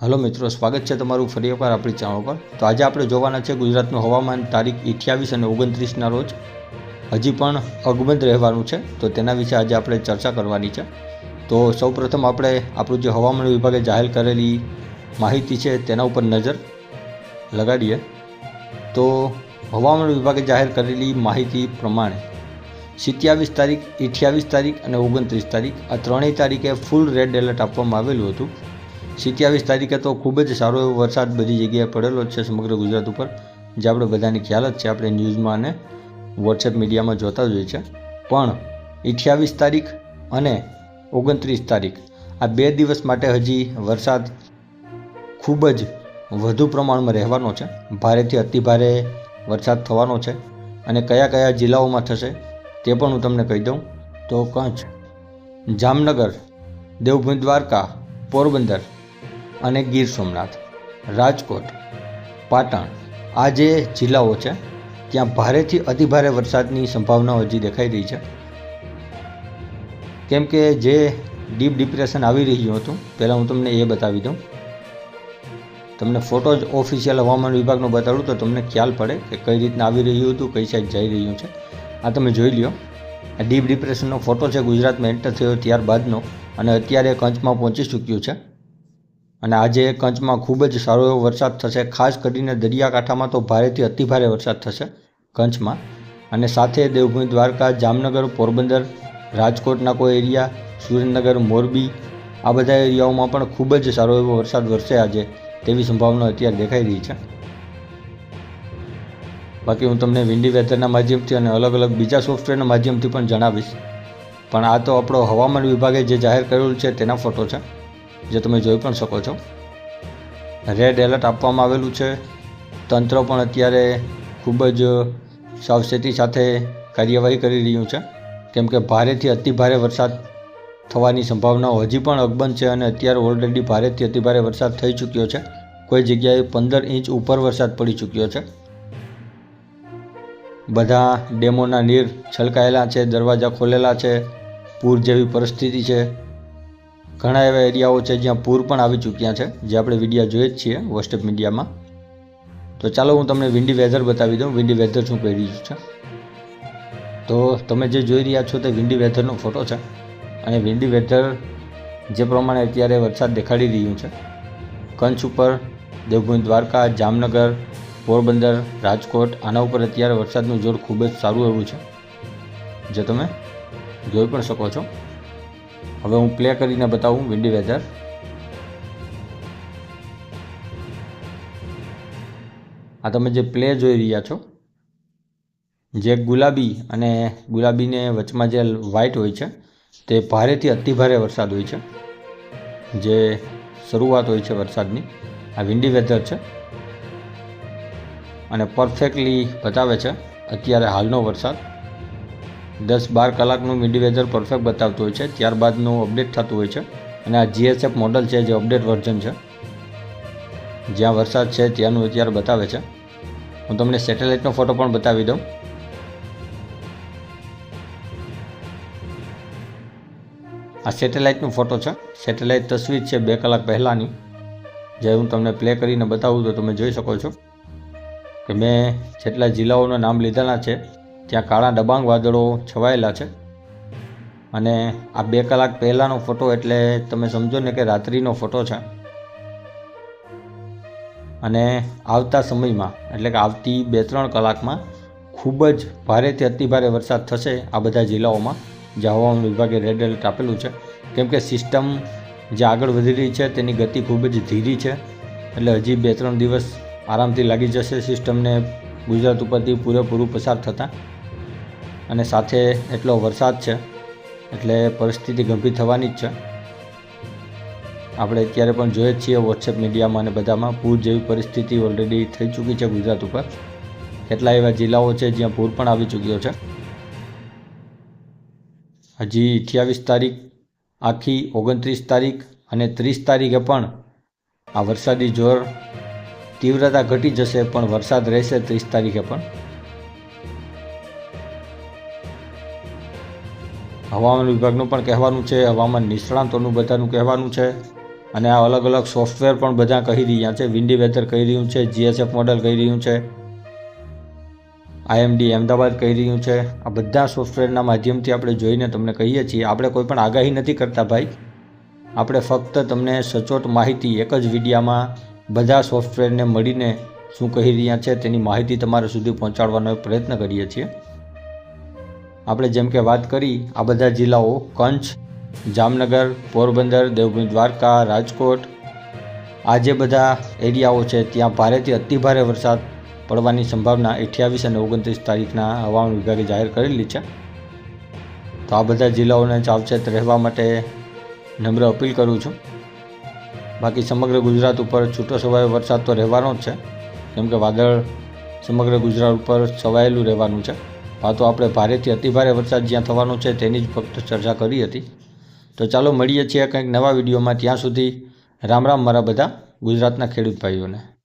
Hello મિત્રો, સ્વાગત છે તમારું ફરી એકવાર આપણી ચેનલ પર. તો આજે આપણે જોવાના છે ગુજરાતનું હવામાન તારીખ અઠ્યાવીસ અને ઓગણત્રીસના રોજ. હજી પણ અગમત રહેવાનું છે, તો તેના વિશે આજે આપણે ચર્ચા કરવાની છે. તો સૌપ્રથમ આપણે આપણું જે હવામાન વિભાગે જાહેર કરેલી માહિતી છે તેના ઉપર નજર લગાડીએ. તો હવામાન વિભાગે જાહેર કરેલી માહિતી પ્રમાણે સિત્યાવીસ તારીખ, અઠ્યાવીસ તારીખ અને ઓગણત્રીસ તારીખ આ ત્રણેય તારીખે ફૂલ રેડ એલર્ટ આપવામાં આવેલું હતું. સિત્યાવીસ તારીખે તો ખૂબ જ સારો એવો વરસાદ બધી જગ્યાએ પડેલો છે સમગ્ર ગુજરાત ઉપર, જે આપણે બધાની ખ્યાલ જ છે, આપણે ન્યૂઝમાં અને વોટ્સએપ મીડિયામાં જોતા જ હોય છે. પણ અઠ્યાવીસ તારીખ અને ઓગણત્રીસ તારીખ, આ બે દિવસ માટે હજી વરસાદ ખૂબ જ વધુ પ્રમાણમાં રહેવાનો છે. ભારેથી અતિભારે વરસાદ થવાનો છે અને કયા કયા જિલ્લાઓમાં થશે તે પણ હું તમને કહી દઉં તો કચ્છ, જામનગર, દેવભૂમિ દ્વારકા, પોરબંદર અને ગીર સોમનાથ, રાજકોટ, પાટણ આ જે જિલ્લાઓ છે, ત્યાં ભારેથી અતિભારે વરસાદની સંભાવનાઓ હજી દેખાઈ રહી છે. કેમ કે જે ડીપ ડિપ્રેશન આવી રહ્યું હતું, પહેલાં હું તમને એ બતાવી દઉં. તમને ફોટો જ ઓફિશિયલ હવામાન વિભાગનો બતાડું તો તમને ખ્યાલ પડે કે કઈ રીતના આવી રહ્યું હતું, કઈ સાઈડ જઈ રહ્યું છે. આ તમે જોઈ લ્યો. આ ડીપ ડિપ્રેશનનો ફોટો છે ગુજરાતમાં એન્ટર થયો ત્યારબાદનો અને અત્યારે કંચમાં પહોંચી ચૂક્યું છે. અને આજે કંચમાં ખૂબ જ સારો એવો વરસાદ થશે. ખાસ કરીને દરિયાકાંઠામાં તો ભારેથી અતિભારે વરસાદ થશે કંચમાં. અને સાથે દેવભૂમિ દ્વારકા, જામનગર, પોરબંદર, રાજકોટના કોઈ એરિયા, સુરેન્દ્રનગર, મોરબી, આ બધા એરિયાઓમાં પણ ખૂબ જ સારો એવો વરસાદ વરસે આજે તેવી સંભાવના અત્યારે દેખાઈ રહી છે. બાકી હું તમને વિન્ડી વેધરના માધ્યમથી અને અલગ અલગ બીજા સોફ્ટવેરના માધ્યમથી પણ જણાવીશ. પણ આ તો આપણો હવામાન વિભાગે જે જાહેર કરેલું છે તેના ફોટો છે. જે તમે જોઈ પણ શકો છો. રેડ એલર્ટ આપવામાં આવેલું છે. તંત્ર પણ અત્યારે ખૂબ જ સાવચેતી સાથે કાર્યવાહી કરી રહ્યું છે. કેમ કે ભારેથી અતિભારે વરસાદ થવાની સંભાવનાઓ હજી પણ અકબંધ છે અને અત્યારે ઓલરેડી ભારેથી અતિભારે વરસાદ થઈ ચૂક્યો છે. કોઈ જગ્યાએ પંદર ઇંચ ઉપર વરસાદ પડી ચૂક્યો છે. બધા ડેમોના નીર છલકાયેલા છે, દરવાજા ખોલેલા છે, પૂર જેવી પરિસ્થિતિ છે. ઘણા એવા એરિયાઓ છે જ્યાં પૂર પણ આવી ચૂક્યા છે, જે આપણે વિડીયા જોઈએ જ છીએ વોટ્સએપ મીડિયામાં તો ચાલો હું તમને વિન્ડી વેધર બતાવી દઉં. વિન્ડી વેધર શું કહી રહ્યું છે? તો તમે જે જોઈ રહ્યા છો તે વિન્ડી વેધરનો ફોટો છે. અને વિન્ડી વેધર જે પ્રમાણે અત્યારે વરસાદ દેખાડી રહ્યું છે. કંચ ઉપર દેવભૂમિ દ્વારકા, જામનગર, પોરબંદર, રાજકોટ, આના ઉપર અત્યારે વરસાદનું જોર ખૂબ જ સારું એવું છે. જે તમે જોઈ પણ શકો છો. હવે હું પ્લે કરીને બતાવું વિન્ડી વેધર આ તમે જે પ્લે જોઈ રહ્યા છો, જે ગુલાબી અને ગુલાબીને વચમાં જે વ્હાઇટ હોય છે, તે ભારેથી અતિભારે વરસાદ હોય છે. જે શરૂઆત હોય છે વરસાદની. આ વિન્ડી વેધર છે. અને પરફેક્ટલી બતાવે છે અત્યારે હાલનો વરસાદ. દસ બાર કલાકનું મિડી વેધર પરફેક્ટ બતાવતું હોય છે. ત્યારબાદનું અપડેટ થતું હોય છે. અને આ જીએસએફ મોડલ છે, જે અપડેટ વર્ઝન છે. જ્યાં વરસાદ છે, ત્યાંનું અત્યારે બતાવે છે. હું તમને સેટેલાઇટનો ફોટો પણ બતાવી દઉં. આ સેટેલાઇટનો ફોટો છે. સેટેલાઇટ તસવીર છે બે કલાક પહેલાંની. જે હું તમને પ્લે કરીને બતાવું તો તમે જોઈ શકો છો કે મેં જેટલા જિલ્લાઓના નામ લીધેલા છે ત્યાં કાળા ડબાંગ વાદળો છવાયેલા છે. અને આ બે કલાક પહેલાંનો ફોટો એટલે તમે સમજો ને કે રાત્રિનો ફોટો છે. અને આવતા સમયમાં, એટલે કે આવતી બે ત્રણ કલાકમાં ખૂબ જ ભારેથી અતિભારે વરસાદ થશે આ બધા જિલ્લાઓમાં જે હવામાન વિભાગે રેડ એલર્ટ આપેલું છે. કેમ કે સિસ્ટમ જે આગળ વધી રહી છે, તેની ગતિ ખૂબ જ ધીરી છે. એટલે હજી બે ત્રણ દિવસ આરામથી લાગી જશે સિસ્ટમને ગુજરાત ઉપરથી પૂરેપૂરું પસાર થતાં અને સાથે એટલો વરસાદ છે, એટલે પરિસ્થિતિ ગંભીર થવાની જ છે. આપણે અત્યારે પણ જોઈએ જ છીએ વોટ્સએપ મીડિયામાં અને બધામાં પૂર જેવી પરિસ્થિતિ ઓલરેડી થઈ ચૂકી છે ગુજરાત ઉપર. કેટલા એવા જિલ્લાઓ છે જ્યાં પૂર પણ આવી ચૂક્યો છે. હજી અઠ્યાવીસ તારીખ, આખી ઓગણત્રીસ તારીખ અને ત્રીસ તારીખે પણ આ વરસાદી જોર તીવ્રતા ઘટી જશે, પણ વરસાદ રહેશે ત્રીસ તારીખે પણ. હવામાન વિભાગનું પણ કહેવાનું છે, હવામાન નિષ્ણાતોનું બધાનું કહેવાનું છે. અને આ અલગ અલગ સોફ્ટવેર પણ બધા કહી રહ્યા છે વિન્ડી વેધર કહી રહ્યું છે જીએસએફ મોડલ કહી રહ્યું છે આઈએમડી અમદાવાદ કહી રહ્યું છે. આ બધા સોફ્ટવેરના માધ્યમથી આપણે જોઈને તમને કહીએ છીએ, આપણે કોઈ પણ આગાહી નથી કરતા ભાઈ. આપણે ફક્ત તમને સચોટ માહિતી, એક જ વિડીયામાં બધા સોફ્ટવેરને મળીને શું કહી રહ્યા છે તેની માહિતી તમારા સુધી પહોંચાડવાનો પ્રયત્ન કરીએ છીએ. આપણે જેમ કે વાત કરી, આ બધા જિલ્લાઓ કચ્છ જામનગર, પોરબંદર, દેવભૂમિ દ્વારકા, રાજકોટ, આ જે બધા એરિયાઓ છે, ત્યાં ભારેથી અતિભારે વરસાદ પડવાની સંભાવના અઠ્યાવીસ અને ઓગણત્રીસ તારીખના હવામાન વિભાગે જાહેર કરેલી છે. તો આ બધા જિલ્લાઓને સાવચેત રહેવા માટે નમ્ર અપીલ કરું છું. બાકી સમગ્ર ગુજરાત ઉપર છૂટો છવાયો વરસાદ તો રહેવાનો જ છે. કેમ કે વાદળ સમગ્ર ગુજરાત ઉપર છવાયેલું રહેવાનું છે. આ તો આપણે ભારેથી અતિભારે વરસાદ જ્યાં થવાનો છે તેની જ ફક્ત ચર્ચા કરી હતી. તો ચાલો મળીએ છીએ કંઈક નવા વિડીયોમાં. ત્યાં સુધી રામ રામ મારા બધા ગુજરાતના ખેડૂત ભાઈઓને.